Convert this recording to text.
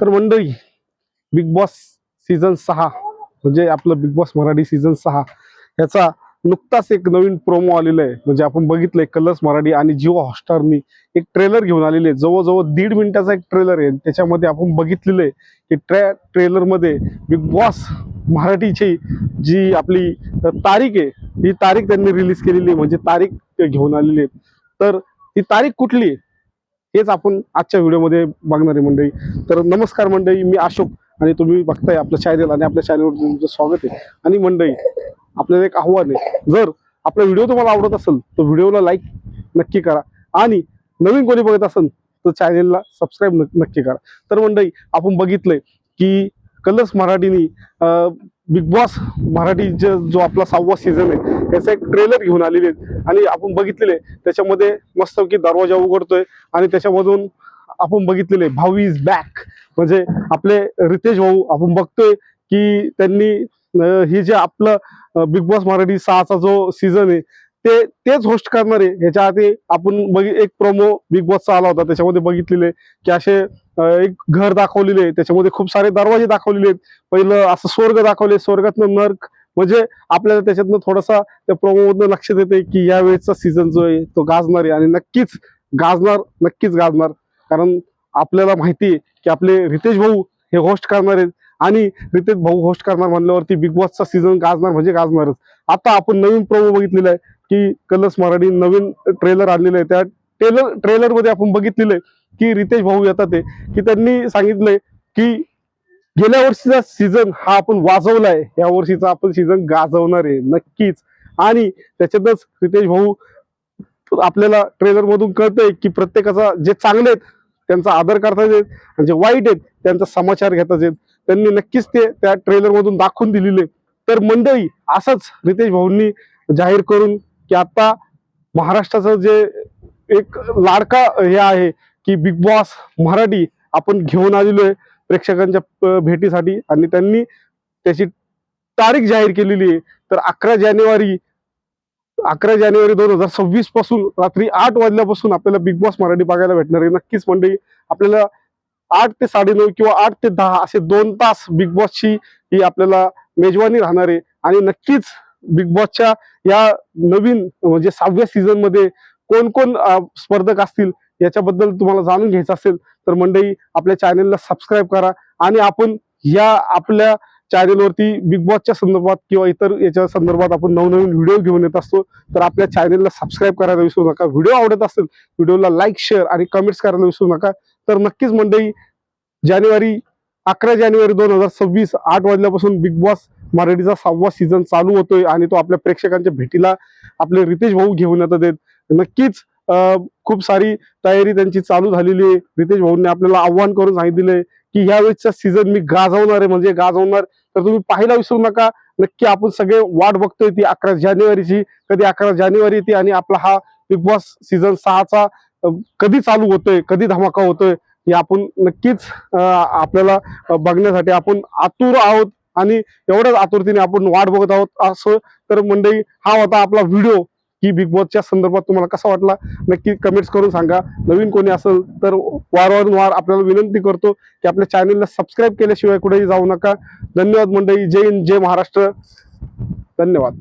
तर मंडळी big boss season सहा म्हणजे आपलं बिग बॉस मराठी सीझन सहा याचा नुकताच एक नवीन प्रोमो आलेला आहे. म्हणजे आपण बघितलंय कलर्स मराठी आणि जिओ हॉटस्टारनी एक ट्रेलर घेऊन आलेले आहे. जवळजवळ दीड मिनिटाचा एक ट्रेलर आहे. त्याच्यामध्ये आपण बघितलेलं आहे की ट्रे ट्रेलरमध्ये बिग बॉस मराठीची जी आपली तारीख आहे ही तारीख त्यांनी रिलीज केलेली आहे. म्हणजे तारीख घेऊन आलेली आहे. तर ती तारीख कुठली आहे? हेच आपण आजच्या व्हिडिओमध्ये बघणार आहे मंडळी. तर नमस्कार मंडळी मी अशोक आणि तुम्ही बघताय आपलं चॅनल आणि आपल्या चॅनलवर तुमचं स्वागत आहे. आणि मंडळी आपल्याला एक आव्हान आहे. जर आपला व्हिडिओ तुम्हाला आवडत असेल तर व्हिडिओला लाईक नक्की करा. आणि नवीन कोणी बघत असेल तर चॅनेलला सबस्क्राईब नक्की करा. तर मंडळी आपण बघितलंय की कलर्स मराठीनी बिग बॉस मराठीचा जो आपला सहावा सीझन आहे त्याचा एक ट्रेलर घेऊन आलेले आहेत आणि आपण बघितलेले आहे, त्याच्यामध्ये मस्त की दरवाजा उघडतोय आणि त्याच्यामधून आपण बघितलेले भाऊ इज बॅक म्हणजे आपले रितेश भाऊ आपण बघतोय की त्यांनी हे जे आपलं बिग बॉस मराठी सहाचा जो सीझन आहे ते तेच होस्ट करणारे ह्याच्या आधी आपण बघ एक प्रोमो बिग बॉसचा आला होता. त्याच्यामध्ये बघितलेले की असे एक घर दाखवलेले आहे. त्याच्यामध्ये खूप सारे दरवाजे दाखवलेले आहेत. पहिलं असं स्वर्ग दाखवले. स्वर्गातनं नर्क म्हणजे आपल्याला त्याच्यातनं थोडासा त्या प्रोमो मधनं लक्षात येते की या वेळेचा सीझन जो आहे तो गाजणार आहे. आणि नक्कीच गाजणार नक्कीच गाजणार. कारण आपल्याला माहिती आहे की आपले रितेश भाऊ हे होस्ट करणार आहेत. आणि रितेश भाऊ होस्ट करणार म्हणल्यावरती बिग बॉसचा सीझन गाजणार म्हणजे गाजणारच. आता आपण नवीन प्रोमो बघितलेला आहे. की कलर्स मराठी नवीन ट्रेलर आणलेलं आहे. त्या ट्रेलर ट्रेलरमध्ये आपण बघितलेलं आहे की रितेश भाऊ येतात ते की त्यांनी सांगितलंय की गेल्या वर्षीचा सीझन हा आपण वाजवलाय. या वर्षीचा आपण सीझन गाजवणार आहे नक्कीच. आणि त्याच्यातच रितेश भाऊ आपल्याला ट्रेलर मधून कळतंय की प्रत्येकाचा जे चांगले आहेत त्यांचा आदर करता येत आणि जे वाईट आहेत त्यांचा समाचार घेता येत त्यांनी नक्कीच ते त्या ट्रेलर मधून दाखवून दिलेले. तर मंडळी असंच रितेश भाऊंनी जाहीर करून की आता महाराष्ट्राचं जे एक लाडका हे आहे की बिग बॉस मराठी आपण घेऊन आलेलो आहे प्रेक्षकांच्या भेटीसाठी. आणि त्यांनी त्याची तारीख जाहीर केलेली आहे. तर अकरा जानेवारी अकरा जानेवारी दोन हजार सव्वीसपासून रात्री आठ वाजल्यापासून आपल्याला बिग बॉस मराठी बघायला भेटणार आहे. नक्कीच मंडळी आपल्याला आठ ते साडेनऊ किंवा आठ ते दहा असे दोन तास बिग बॉसची ही आपल्याला मेजवानी राहणार आहे. आणि नक्कीच बिग बॉसच्या या नवीन म्हणजे सहाव्या सीझनमध्ये कोण कोण स्पर्धक असतील याच्याबद्दल तुम्हाला जाणून घ्यायचं असेल तर मंडळी आपल्या चॅनेलला सबस्क्राईब करा. आणि आपण या आपल्या चॅनेलवरती बिग बॉसच्या संदर्भात किंवा इतर याच्या संदर्भात आपण नवनवीन व्हिडिओ घेऊन येत असतो तर आपल्या चॅनेलला सबस्क्राईब करायला विसरू नका. व्हिडिओ आवडत असेल व्हिडिओला लाईक शेअर आणि कमेंट्स करायला विसरू नका. तर नक्कीच मंडळी जानेवारी अकरा जानेवारी दोन हजार सव्वीस आठ वाजल्यापासून बिग बॉस मराठीचा सहावा सीझन चालू होतोय आणि तो आपल्या प्रेक्षकांच्या भेटीला आपले रितेश भाऊ घेऊन येतात आहेत. नक्कीच खूप सारी तयारी त्यांची चालू झालेली आहे. रितेश भाऊंनी आपल्याला आव्हान करून सांगितलेलं आहे की यावेळेसचा सीझन मी गाजवणार आहे. म्हणजे गाजवणार तर तुम्ही पाहायला विसरू नका. नक्की आपण सगळे वाट बघतोय ती अकरा जानेवारीची. कधी अकरा जानेवारी येते आणि आपला हा बिग बॉस सीझन सहाचा कधी चालू होतोय कधी धमाका होतोय हे आपण नक्कीच आपल्याला बघण्यासाठी आपण आतुर आहोत. आणि एवढ्याच आतुरतेने आपण वाट बघत आहोत. असं तर मंडळी हा होता आपला व्हिडिओ की बिग बॉसच्या संदर्भात तुम्हाला कसा वाटला? नक्की कमेंट्स करून सांगा. नवीन कोणी असेल तर वारंवार आपल्याला विनंती करतो की आपल्या चॅनलला सबस्क्राईब केल्याशिवाय कुठेही जाऊ नका. धन्यवाद मंडळी. जय हिंद जय महाराष्ट्र. धन्यवाद.